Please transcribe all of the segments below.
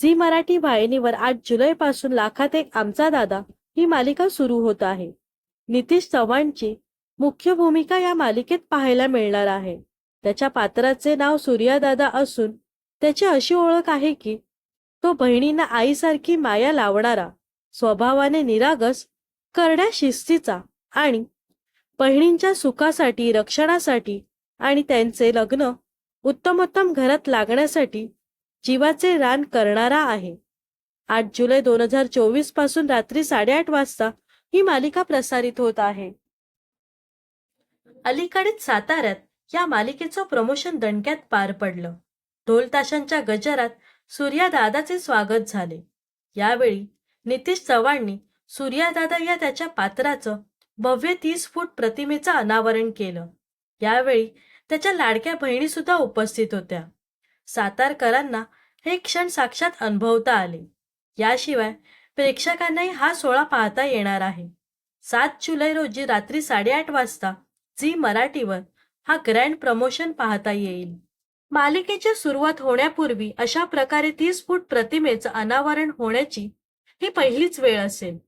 Zee Marathi वाहिनीवर आठ जुलै पासून लाखात एक आमचा दादा ही मालिका सुरू होत आहे. नितीश चव्हाणची मुख्य भूमिका या मालिकेत पाहायला मिळणार आहे. त्याच्या पात्राचे नाव सूर्यादादा असून त्याची अशी ओळख आहे की तो बहिणींना आईसारखी माया लावणारा स्वभावाने निरागस करड्या शिस्तीचा आणि बहिणींच्या सुखासाठी रक्षणासाठी आणि त्यांचे लग्न उत्तमोत्तम घरात लागण्यासाठी जीवाचे रान करणारा आहे. आठ जुलै दोन हजार चोवीसपासून रात्री साडेआठ वाजता ही मालिका प्रसारित होत आहे. अलीकडेच साताऱ्यात या मालिकेचं प्रमोशन दणक्यात पार पडलं. ढोल ताशांच्या गजरात सूर्यादादाचे स्वागत झाले. यावेळी नितीश चव्हाणनी सूर्यादादा या त्याच्या पात्राचं भव्य तीस फूट प्रतिमेचं अनावरण केलं. यावेळी त्याच्या लाडक्या बहिणी सुद्धा उपस्थित होत्या. सातारकरांना हे क्षण साक्षात अनुभवता आले. याशिवाय प्रेक्षकांनाही हा सोहळा पाहता येणार आहे. सात जुलै रोजी रात्री साडेआठ वाजता झी मराठीवर हा ग्रँड प्रमोशन पाहता येईल. मालिकेची सुरुवात होण्यापूर्वी अशा प्रकारे तीस फूट प्रतिमेचं अनावरण होण्याची ही पहिलीच वेळ असेल.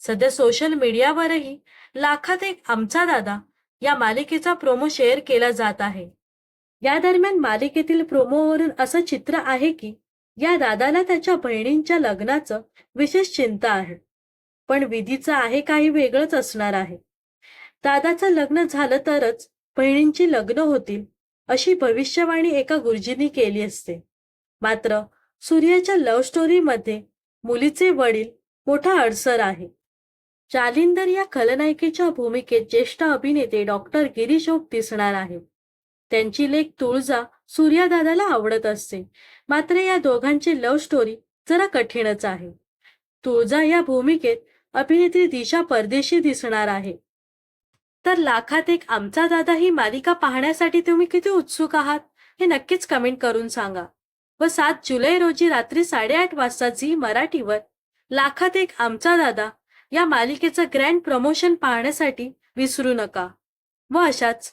सध्या सोशल मीडियावरही लाखात एक आमचा दादा या मालिकेचा प्रोमो शेअर केला जात आहे. या दरम्यान मालिकेतील प्रोमोवरून असं चित्र आहे की या दादाला त्याच्या बहिणींच्या लग्नाचं विशेष चिंता आहे. पण विधीचं आहे काही वेगळंच असणार आहे. दादाचं लग्न झालं तरच बहिणींची लग्न होतील अशी भविष्यवाणी एका गुरुजींनी केली असते. मात्र सूर्याच्या लव्ह स्टोरीमध्ये मुलीचे वडील मोठा अडसर आहे. जालिंदर या खलनायिकेच्या भूमिकेत ज्येष्ठ अभिनेते डॉक्टर गिरीश ओक दिसणार आहेत त्यांची लेख तुळजा सूर्यादादाला आवडत असते. मात्र या दोघांची लव्ह स्टोरी जरा कठीणच आहे. तुळजा या भूमिकेत अभिनेत्री दिशा परदेशी दिसणार आहे. तर लाखात एक आमचा दादा ही मालिका पाहण्यासाठी तुम्ही किती उत्सुक आहात? हे नक्कीच कमेंट करून सांगा. व सात जुलै रोजी रात्री साडेआठ वाजता झी मराठीवर लाखात एक आमचा दादा या मालिकेचं ग्रँड प्रमोशन पाहण्यासाठी विसरू नका. व अशाच